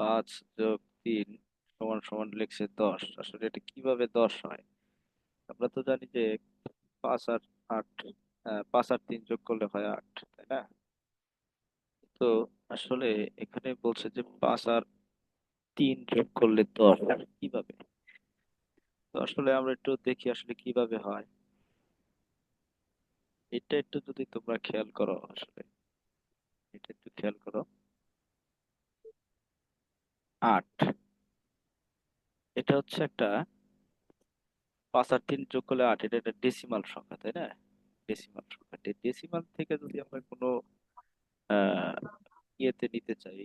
পাঁচ যোগ তিন সমান সমান লিখছে দশ। আসলে এটা কীভাবে দশ হয়? আমরা তো জানি যে পাঁচ আর আট পাঁচ আর তিন যোগ করলে হয় আট, তাই না? তো আসলে এখানে বলছে যে পাঁচ আর তিন যোগ করলে দশ, কীভাবে? তো আসলে আমরা একটু দেখি আসলে কীভাবে হয়। এটা একটু যদি তোমরা খেয়াল করো আসলে। এটা একটু খেয়াল করো। আট। এটা হচ্ছে একটা পাঁচ আর তিন যোগ করলে আট, এটা একটা ডেসিমাল সংখ্যা, তাই না? ডেসিমাল সংখ্যা। ডেসিমাল থেকে যদি আমরা কোনো ইয়েতে নিতে চাই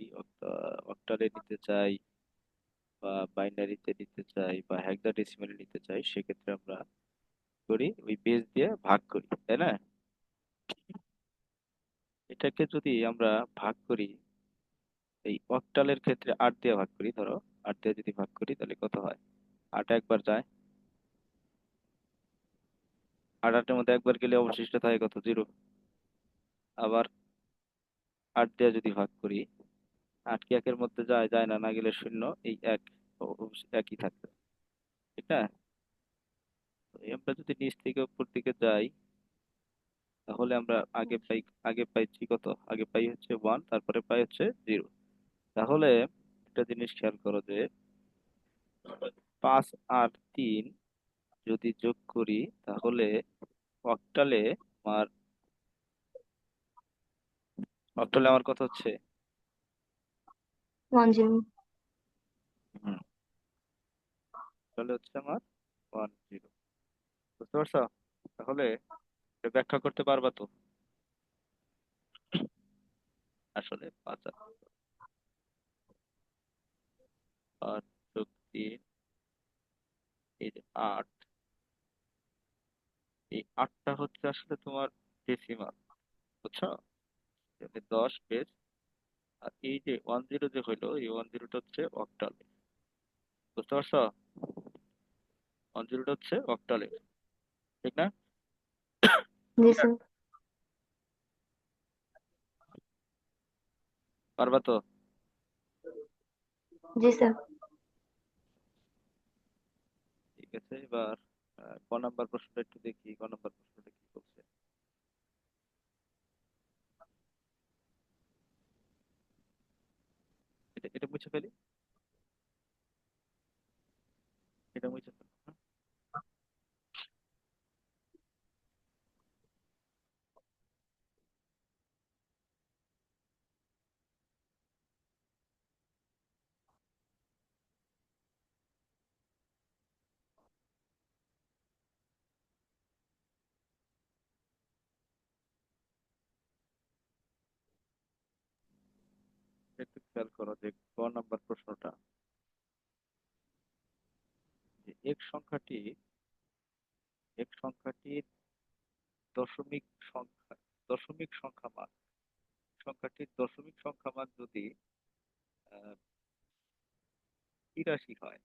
অক্টালে নিতে চাই বা বাইনারিতে নিতে চাই বা হেক্সাডেসিমালে নিতে চাই, সেক্ষেত্রে আমরা করি, ওই বেস দিয়ে ভাগ করি, তাই না? এটাকে যদি আমরা ভাগ করি এই অক্টালের ক্ষেত্রে আট দিয়ে ভাগ করি, ধরো। আট দিয়ে যদি ভাগ করি, তাহলে কত হয়? আট একবার যায়। আট আটের মধ্যে একবার গেলে অবশিষ্ট থাকে কত? জিরো। আবার আট দিয়ে যদি ভাগ করি, আট কি একের মধ্যে যায়? যায় না না গেলে শূন্য। এই এক একই থাকবে। ঠিক না? আমরা যদি নিচ থেকে উপর দিকে যাই, তাহলে আমরা আগে পাই, আগে পাইছি কত? আগে পাই হচ্ছে ওয়ান, তারপরে পাই হচ্ছে জিরো। তাহলে একটা জিনিস খেয়াল করো যে পাঁচ আর তিন যদি যোগ করি তাহলে অক্টালে আমার অক্টালে আমার কত হচ্ছে? তাহলে হচ্ছে আমার ওয়ান জিরো বুঝতে পারছ? তাহলে ব্যাখ্যা করতে পারবা তো? আসলে পাঁচ আর যোগ এই যে আট। এই আটটা হচ্ছে আসলে তোমার ডেসিমাল বুঝছ? দশ বেস আর এই যে ওয়ান জিরো যে হইল এই ওয়ান জিরোটা হচ্ছে অক্টালে বুঝতে পারছ? ওয়ান জিরোটা হচ্ছে অক্টালে ঠিক না? পারবা তো? জি স্যার। আছে এবার ক নাম্বার প্রশ্নটা একটু দেখি, ক নাম্বার প্রশ্নটা কি বলছে? এটা এটা মুছে ফেলি। এটা মুছে ফেলি হ্যাঁ? একটু খেয়াল করো যে ক নাম্বার প্রশ্নটা। যে এক সংখ্যাটি, এক সংখ্যাটির দশমিক সংখ্যা দশমিক সংখ্যা মান সংখ্যাটির দশমিক সংখ্যা মান যদি তিরাশি হয়,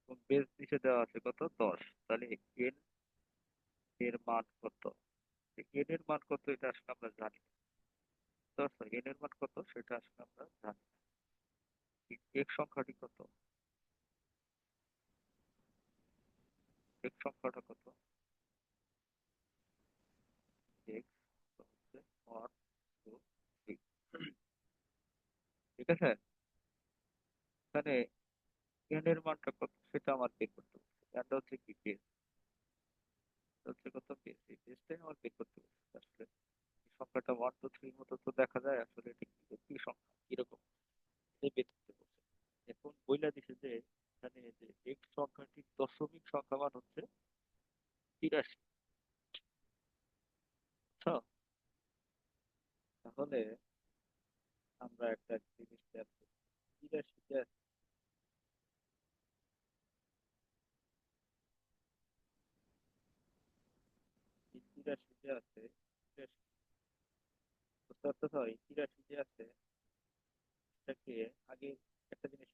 এবং বেস নিচে দেওয়া আছে কত? দশ। তাহলে এন এর মান কত? এন এর মান কত এটা আসলে আমরা জানি না এন এর মান কত সেটা আসলে আমরা জানি এক সংখ্যাটি কত? এক সংখ্যাটা কত? ঠিক আছে? এখানে এন এর মানটা কত সেটা আমার বের করতে হবে। এটা হচ্ছে কি বেস হচ্ছে কত বেস এই বেসটাই আমার বের করতে হবে। আসলে সংখ্যাটা ওয়ান টু থ্রির মতো তো দেখা যায়, আসলে এটা কি সংখ্যা কীরকম এখন বইলা দিছে যে, এখানে যে এক্স সংখ্যাটির দশমিক সংখ্যা মান হচ্ছে তিরাশি। তাহলে আমরা একটা জিনিস খেয়াল করি। তিরাশিটা তিরাশি যে আছে, তিরাশি পারতেছো এই তিরাশি যে আছে। এটাকে আগে একটা জিনিস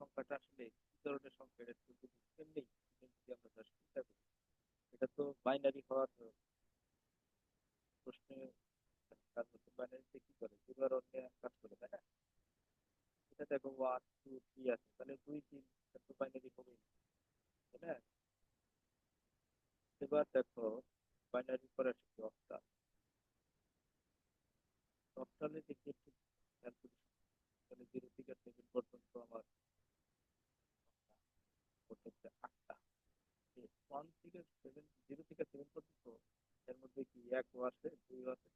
সংখ্যাটা আসলে কি ধরনের সংখ্যা? এটা তো এমনি যদি আমরা just চিন্তা করি এটা তো বাইনারি হওয়ার প্রশ্নে তার মধ্যে বাইনারিতে কি করে? দুবার অন্য কাজ করে, তাই না? তো ওয়ান টু থ্রি আছে। তাহলে দুই তিন তো বাইনারি হবে তাই না? এবার দেখো বাইনারি পরে আসছে খেয়াল তাহলে জিরো থেকে সেভেন পর্যন্ত আমার আটটা। ওয়ান থেকে সেভেন জিরো থেকে সেভেন পর্যন্ত এর মধ্যে কি এক দুই আছে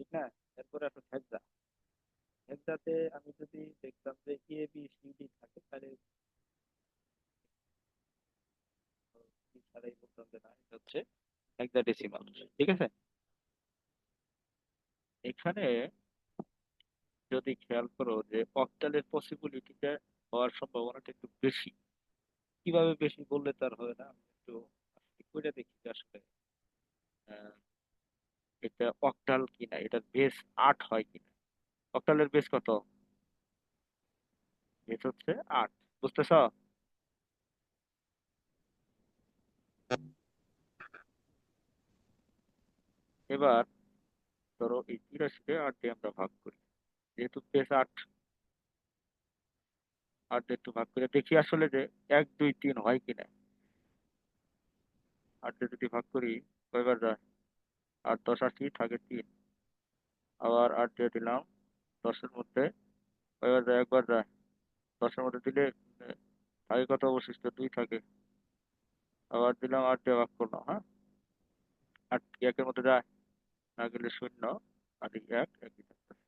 ঠিক না? এরপরে একটা হেক্সা হেক্সাতে আমি যদি দেখতাম যে এ বি সি ডি থাকে, তাহলে ছাড়াই বলতাম যে না, এটা হচ্ছে হেক্সাডেসিমাল ঠিক আছে? এখানে যদি খেয়াল করো যে অক্টালের পসিবিলিটিটা হওয়ার সম্ভাবনাটা একটু বেশি। কীভাবে বেশি বললে তার হয় না? একটু করে দেখি আসলে এটা অক্টাল কিনা, এটার বেস আট হয় কিনা। অক্টালের বেস কত? বেস হচ্ছে আট। বুঝতেছ? এবার ধরো এই তিরাশিকে আট দিয়ে আমরা ভাগ করি। যেহেতু বেস আট আট দিয়ে একটু ভাগ করে দেখি আসলে যে এক, দুই, তিন হয় কিনা আট দিয়ে যদি ভাগ করি, কয়বার যায়? আট দশ আশি, থাকে তিন। আবার আট দিয়ে দিলাম, দশের মধ্যে কয়বার যায়? একবার যায়। দশের মধ্যে দিলে, থাকে কত অবশিষ্ট? দুই থাকে। আবার দিলাম আট দিয়ে ভাগ করলাম হ্যাঁ? আট, একের মধ্যে যায়। না গেলে শূন্য আর এই এক একই থাকতেছে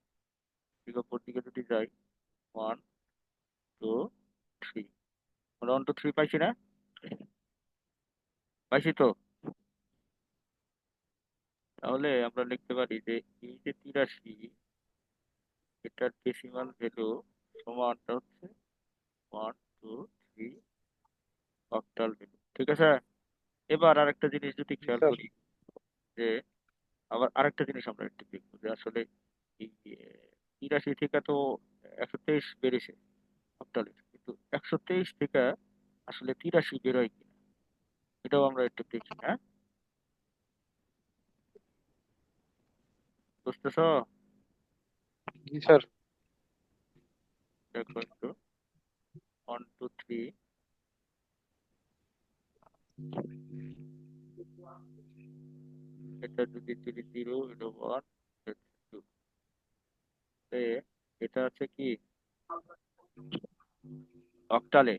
ঠিক ওপর দিকে যদি যাই ওয়ান টু থ্রি আমরা টু থ্রি পাইছি না? পাইছি তো? তাহলে আমরা লিখতে পারি যে এই যে তিরাশি এটার ডেসিমাল ভ্যালু সমানটা হচ্ছে one two three octal value ঠিক আছে? এবার আরেকটা জিনিস যদি খেয়াল করি যে আবার আরেকটা জিনিস আমরা একটু দেখব যে আসলে এই তিরাশি থেকে তো একশো তেইশ বেড়েছে অক্টালের কিন্তু একশো তেইশ থেকে আসলে তিরাশি বেরোয় কিনা এটাও আমরা একটু দেখি হ্যাঁ? বুঝতেছ? স্যার। দেখো একটু। ওয়ান টু থ্রি এটা যদি থ্রি জিরো এটা ওয়ান টু এটা আছে কি? অক্টালে।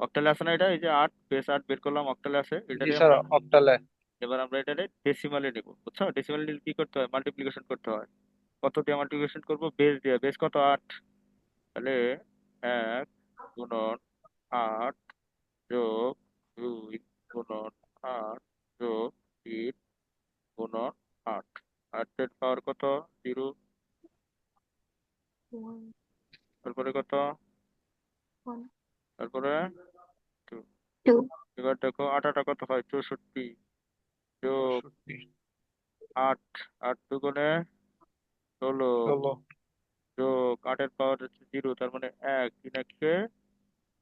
অক্টালে আছে না এটা? এই যে আট বেস আট বের করলাম অক্টালে আছে। জি স্যার অক্টালে। এবার আমরা এটারে ডেসিমালে নিব। বুঝছ? ডেসিমালে নিলে কি করতে হয়? মাল্টিপ্লিকেশন করতে হয়। কত দিয়ে মাল্টিপ্লিকেশন করব? বেস দিয়ে। বেস কত? আট। তাহলে এক গুণন আট যোগ দুই গুণন আট যোগ তিন গুণন আট। আটের পাওয়ার কত? জিরো। তারপরে কত? তারপরে two, এবার দেখো আট আটা কত হয়? চৌষট্টি। যোগ আট। আট দুগুণে ষোলো। ষোলো। যোগ আটের পাওয়ার হচ্ছে জিরো তার মানে এক তিন একে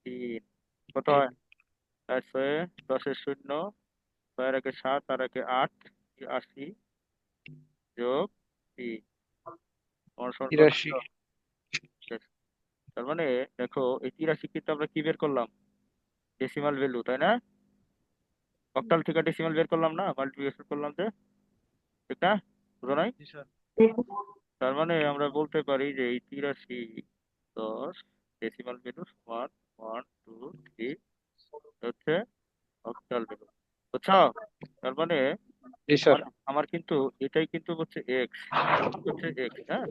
তিন। কত হয়? চার ছয়ে দশের শূন্য ছয়ের একে সাত আর একে আট। আশি যোগ তিন। তিরাশি। তার মানে দেখো এই তিরাশি কিন্তু আমরা কি বের করলাম? ডেসিমাল ভ্যালু তাই না? অক্টাল থেকে ডেসিমাল বের করলাম না? মাল্টিপ্লিকেশন করলাম যে ঠিক না? বুঝো নাই? তার মানে আমরা বলতে পারি যে এই তিরাশি দশ ডেসিমাল ভ্যালু সমান ওয়ান টু থ্রি হচ্ছে অক্টাল ভ্যালু বুঝছ? তার মানে জি স্যার আমার আমার কিন্তু এটাই কিন্তু হচ্ছে এক্স হচ্ছে এক্স হ্যাঁ?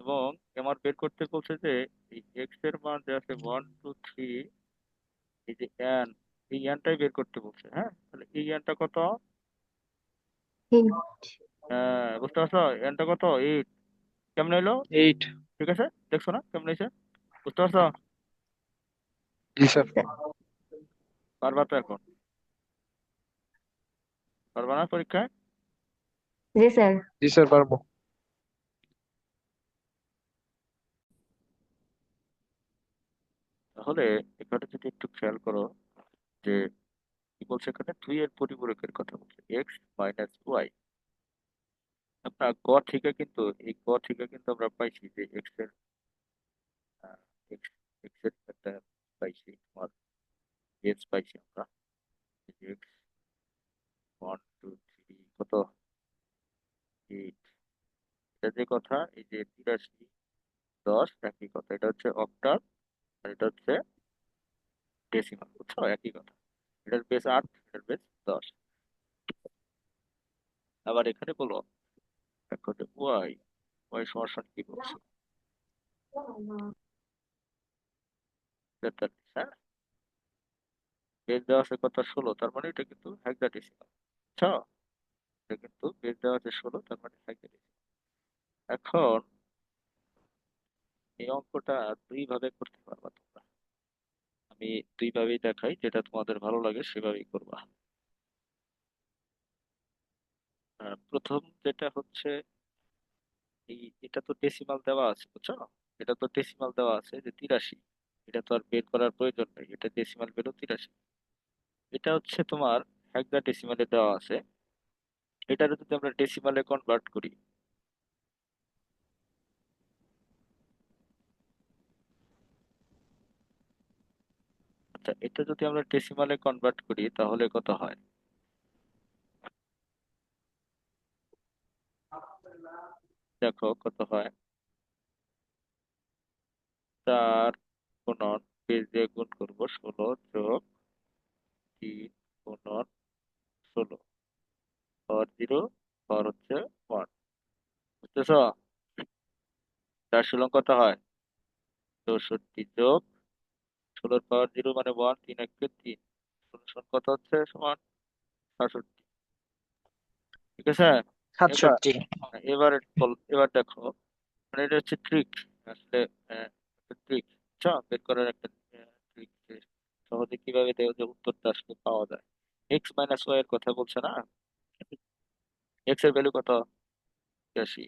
এবং আমার বের করতে বলছে যে এই এক্সের মান যে আছে ওয়ান টু থ্রি এই যে এন এই এনটাই বের করতে বলছে হ্যাঁ? তাহলে এই এনটা কত? হ্যাঁ বুঝতে পারছ? এনটা কত? এইট কেমন হইল? এইট ঠিক আছে? দেখছ না? কেমন হয়েছে বুঝতে পারছ? জি স্যার পারবা তো এখন। পারবা না পরীক্ষায় yes, sir. জি স্যার পারব তাহলে এখানে যদি একটু খেয়াল করো যে কি বলছে এখানে দুই এর পরিপূরকের কথা বলছে এক্স মাইনাস ওয়াই আমরা গ থেকে কিন্তু এই গ থেকে কিন্তু আমরা পাইছি যে এক্সের এক্স এক্সের একটা পাইছি তোমার পাইছি আমরা এক্স ওয়ান টু থ্রি কত? এইট এটা যে কথা, এই যে তিরাশি, দশ, একই কথা। এটা হচ্ছে অক্টাল আর এটা হচ্ছে ডেসিমাল বুঝছ? একই কথা। এটার বেস আট, এটার বেস দশ। আবার এখানে বলো যে ওয়াই ওয়াই সমস্যা কি বলছে? তেতাল্লিশ হ্যাঁ? বেস দেওয়া আছে কত? ষোলো, তার মানে এটা কিন্তু হেক্সাডেসিমাল বুঝছ এটা কিন্তু বেস দেওয়া ষোলো, তার মানে এখন এই অঙ্কটা দুই ভাবে করতে পারবা তোমরা। আমি দুই ভাবেই দেখাই, যেটা তোমাদের ভালো লাগে সেভাবেই করবা। প্রথম যেটা হচ্ছে, এই এটা তো ডেসিমাল দেওয়া আছে, বুঝছ? এটা তো ডেসিমাল দেওয়া আছে যে তিরাশি। এটা তো আর বের করার প্রয়োজন নেই, এটা ডেসিমাল বেরো তিরাশি। এটা হচ্ছে তোমার হেক্সা ডেসিমালে দেওয়া আছে। এটা যদি আমরা ডেসিমালে কনভার্ট করি। আচ্ছা এটা যদি আমরা ডেসিমালে কনভার্ট করি, তাহলে কত হয়? দেখো, কত হয়? চার গুণন, পেজ দিয়ে গুণ করব, ষোলো যোগ তিন গুণন ষোলো পাওয়ার জিরো পাওয়ার হচ্ছে ওয়ান বুঝতেছ? চার ষোলো কত হয়? চৌষট্টি যোগ ষোলোর পাওয়ার জিরো মানে ওয়ান তিন একে তিন। ষোলো কত হচ্ছে? সমান সাতষট্টি। ঠিক আছে? সাতষট্টি। এবার এবার দেখো। মানে এটা হচ্ছে ট্রিক আসলে ট্রিক বুঝছ? বের করার একটা ট্রিক সহজে কীভাবে উত্তরটা আসলে পাওয়া যায়। এক্স মাইনাস ওয়াই এর কথা বলছে না? এক্সের ভ্যালু কত? একাশি।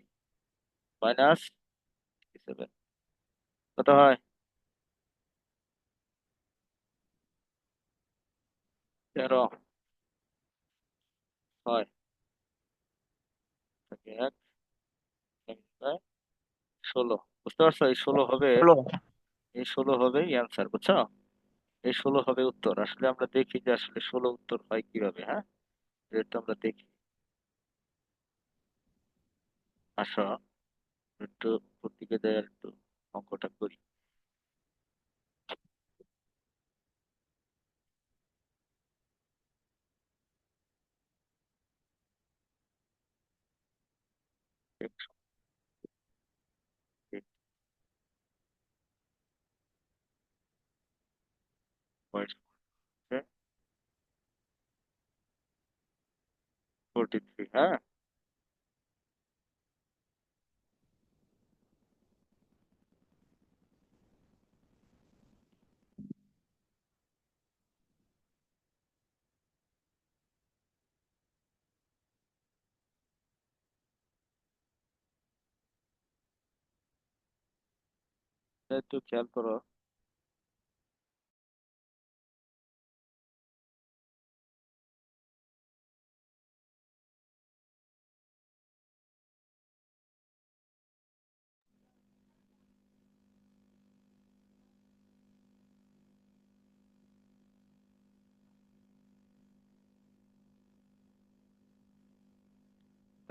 মাইনাস সেভেন কত হয়? তেরো। হয়। এক ষোলো। বুঝতে পারছ? এই ষোলো হবে এই ষোলো হবে অ্যান্সার বুঝছ? এই ষোলো হবে উত্তর। আসলে আমরা দেখি যে আসলে ষোলো উত্তর হয় কীভাবে হ্যাঁ? এটা আমরা দেখি। আসো, একটু যাই আর একটু অঙ্কটা করি। একশো ফোরটি থ্রি হ্যাঁ একটু খেয়াল করো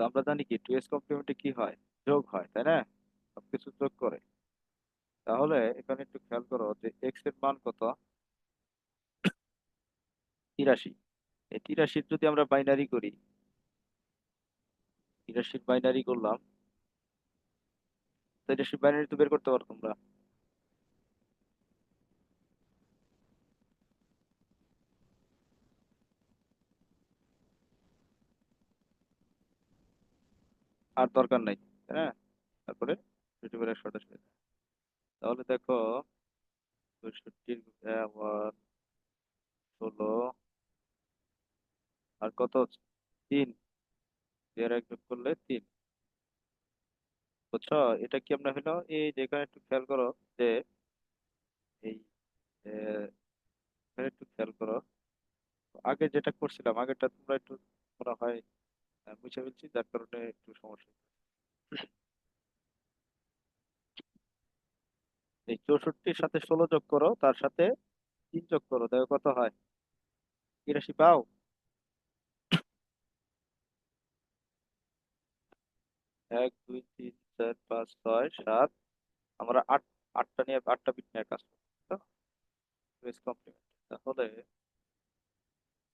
তো আমরা জানি কি টু এস কমপ্লিমেন্টে কি হয়? যোগ হয়, তাই না? সবকিছু যোগ করে। তাহলে এখানে একটু খেয়াল করো যে এক্সের মান কত? তিরাশি। এই তিরাশির যদি আমরা বাইনারি করি, তিরাশির বাইনারি করলাম, তিরাশির বাইনারি তো বের করতে পারো তোমরা। আর দরকার নাই হ্যাঁ তারপরে করে একশো আঠাশ তাহলে দেখো চৌষট্টির আবার ষোলো আর কত হচ্ছে? তিন। আর এক যোগ করলে তিন। বুঝছ? এটা কি আমরা হলো এই যে এখানে একটু খেয়াল করো যে এই একটু খেয়াল করো। আগে যেটা করছিলাম আগেরটা তোমরা একটু মনে হয় মুছে ফেলছি, যার কারণে একটু সমস্যা এই চৌষট্টির সাথে ষোলো যোগ করো, তার সাথে তিন যোগ করো, দেখো কত হয়। তিরাশি পাও? এক, দুই, তিন, চার, পাঁচ, ছয়, সাত। আমরা আট, আটটা নিয়ে, আটটা বিট নিয়ে কাজ করব তাহলে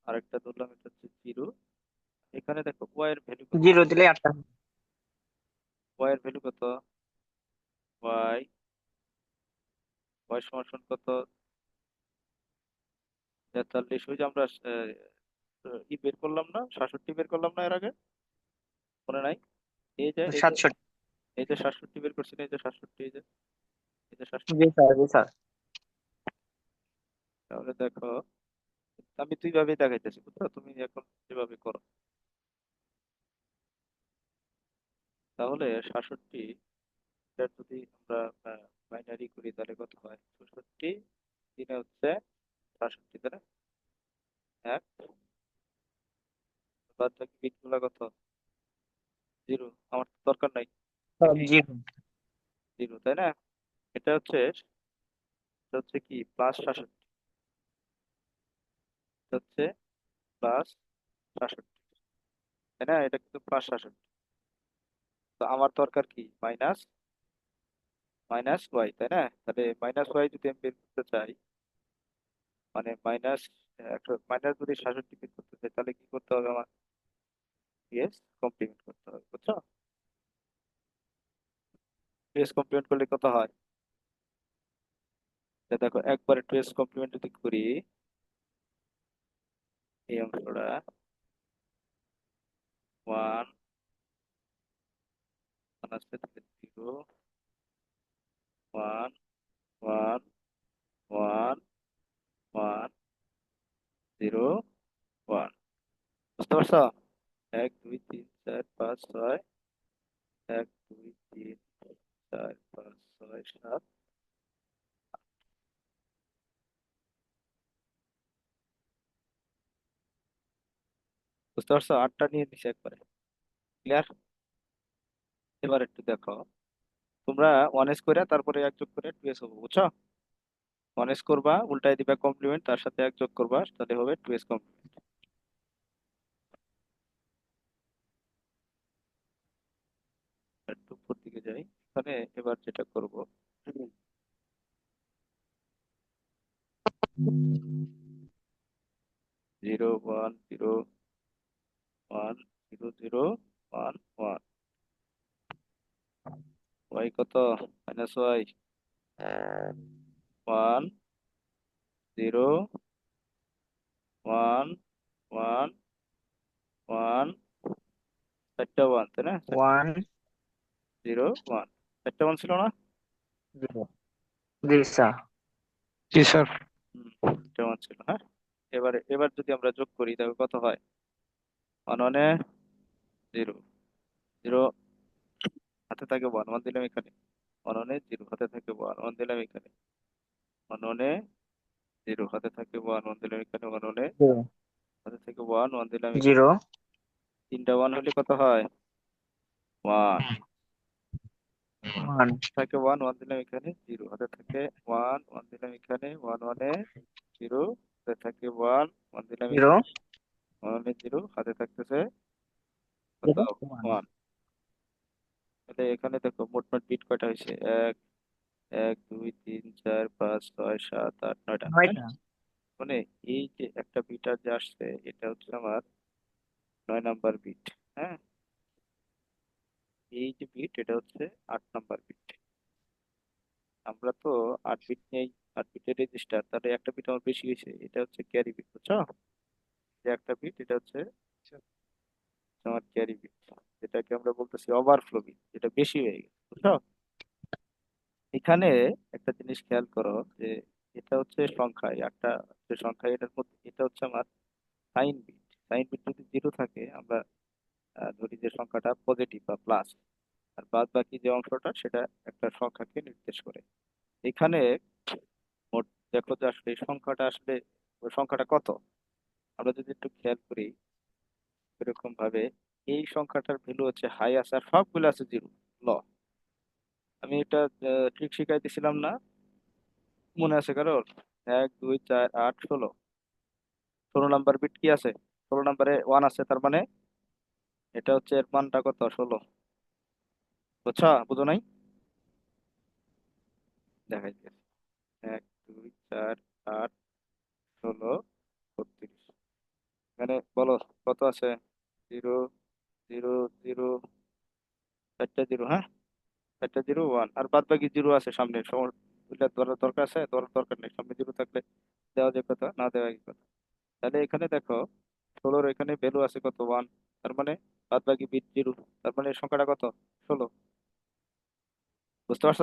আরেকটা ধরলাম, এটা হচ্ছে জিরো। এখানে দেখো ওয়াই এর ভ্যালু কত? জিরো দিলে আটটা ওয়াই এর ভ্যালু কত? ওয়াই ওয়াই সমান সমান কত? তেতাল্লিশ ওই যে আমরা ই বের করলাম না সাতষট্টি বের করলাম না এর আগে? মনে নাই? এই যে এই যে সাতষট্টি। এই যে সাতষট্টি বের করছি না এই যে সাতষট্টি এই যে এই যে সাতষট্টি। স্যার জি স্যার। তাহলে দেখো আমি দুইভাবেই দেখাইতেছি বুঝছ? তুমি এখন যেভাবে করো। তাহলে সাতষট্টি এটা যদি আমরা বাইনারি করি তাহলে কত হয়? চৌষট্টি তিনে হচ্ছে সাতষট্টি তাহলে এক। বাদ বাকি বিটগুলা কত? জিরো আমার তো দরকার নাই। জিরো। তাই না? এটা হচ্ছে এটা হচ্ছে কি? প্লাস সাতষট্টি। এটা হচ্ছে প্লাস সাতষট্টি। তাই না? এটা কিন্তু প্লাস সাতষট্টি। তো আমার দরকার কি? মাইনাস মাইনাস ওয়াই তাই না? তাহলে মাইনাস ওয়াই যদি আমি বের করতে চাই মানে মাইনাস একটা মাইনাস যদি সাতষট্টি বের করতে চাই, তাহলে কি করতে হবে আমার? ইয়েস কমপ্লিমেন্ট করতে হবে, বুঝছ? ইয়েস কমপ্লিমেন্ট করলে কত হয়? দেখো, একবারে টুয়েস কমপ্লিমেন্ট যদি করি, এই অংশটা ওয়ান ওয়ান আসছে তাহলে zero one one one one zero one বুঝতে পারছ এক দুই তিন চার পাঁচ ছয় এক দুই তিন চার পাঁচ ছয় সাত বুঝতে পারছ আটটা নিয়ে নিছে একবারে ক্লিয়ার এবার একটু দেখো। তোমরা ওয়ান এস করে তারপরে এক যোগ করে টু এস হবে, বুঝছ? ওয়ান এস করবা, উল্টায় দিবা কমপ্লিমেন্ট তার সাথে এক যোগ করবা, তাহলে হবে টু এস কমপ্লিমেন্ট একটু উপর দিকে যাই এখানে এবার যেটা করব। Zero one zero one zero zero one one Y কত minus Y one zero one one one চারটা ওয়ান তাই না ওয়ান জিরো ওয়ান চারটা ওয়ান ছিল না জি স্যার জি স্যার হুম চারটা ওয়ান ছিল হ্যাঁ এবারে এবার যদি আমরা যোগ করি তবে কত হয় ওয়ান ওয়ানে জিরো জিরো হাতে থাকে ওয়ান ওয়ান দিলাম এখানে। ওয়ান ওয়ানে জিরো হাতে থাকে ওয়ান ওয়ান দিলাম এখানে। ওয়ান ওয়ানে জিরো হাতে থাকে ওয়ান ওয়ান দিলাম এখানে। ওয়ান ওয়ানে হাতে থেকে ওয়ান ওয়ান দিলাম এখানে। জিরো। তিনটা ওয়ান হলে কত হয়? ওয়ান ওয়ান থাকে ওয়ান ওয়ান দিলাম এখানে। জিরো হাতে থাকে ওয়ান ওয়ান দিলাম এখানে। ওয়ান ওয়ানে জিরো হাতে থাকে ওয়ান ওয়ান দিলাম জিরো। ওয়ান ওয়ানে জিরো হাতে থাকতেছে কত? ওয়ান তাহলে এখানে দেখো মোট মোট বিট কয়টা হয়েছে? এক এক দুই তিন চার পাঁচ ছয় সাত আট নয়টা? নয়টা। মানে এই যে একটা বিট আর যে আসছে এটা হচ্ছে আমার নয় নাম্বার বিট হ্যাঁ? এই যে বিট এটা হচ্ছে আট নাম্বার বিট। আমরা তো আট বিট নেই আট বিটের রেজিস্টার তাহলে একটা বিট আমার বেশি হয়েছে এটা হচ্ছে ক্যারি বিট বুঝছ? যে একটা বিট এটা হচ্ছে তোমার ক্যারি বিট যেটাকে আমরা বলতেছি ওভারফ্লো বিট যেটা বেশি হয়ে গেছে, বুঝছ? এখানে একটা জিনিস খেয়াল করো যে এটা হচ্ছে সংখ্যা আটটা যে সংখ্যা এটার মধ্যে এটা হচ্ছে আমার সাইন বিট সাইন বিট যদি জিরো থাকে, আমরা ধরি যে সংখ্যাটা পজিটিভ বা প্লাস আর বাদ বাকি যে অংশটা, সেটা একটা সংখ্যাকে নির্দেশ করে। এখানে মোট দেখো যে আসলে সংখ্যাটা আসলে, ওই সংখ্যাটা কত? আমরা যদি একটু খেয়াল করি এরকম ভাবে এই সংখ্যাটার ভ্যালু হচ্ছে হাই আছে, আর সবগুলো আছে জিরো ল আমি এটা ট্রিক শিখাইতেছিলাম না, মনে আছে কারোর? এক, দুই, চার, আট, ষোলো। ষোলো নাম্বার বিট কি আছে? ষোলো নাম্বারে ওয়ান আছে, তার মানে এটা হচ্ছে এর মানটা কত? ষোলো। বুঝছ? বুঝো নাই? দেখাই এক, দুই, চার, আট, ষোলো, বত্রিশ। এখানে বলো, কত আছে? জিরো জিরো জিরো, চারটা জিরো হ্যাঁ? চারটা জিরো ওয়ান আর বাদ বাকি জিরো আছে সামনে ওইটা ধরার দরকার আছে? ধরার দরকার নেই, সামনে জিরো থাকলে দেওয়া যায় কথা, না দেওয়া যায় কথা। তাহলে এখানে দেখো, ষোলোর এখানে ভ্যালু আছে কত? ওয়ান তার মানে বাদ বাকি বিট জিরো। তার মানে সংখ্যাটা কত? ষোলো। বুঝতে পারছ?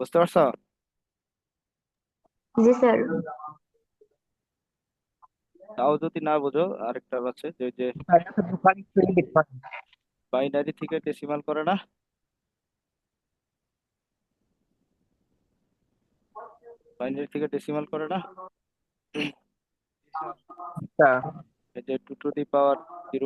বুঝতে পারছ? জি স্যার। তাও যদি না বোঝো আরেকটা আছে যে যে বাইনারি থেকে ডেসিমাল করে না। বাইনারি থেকে ডেসিমাল করে না। এই যে two to the power zero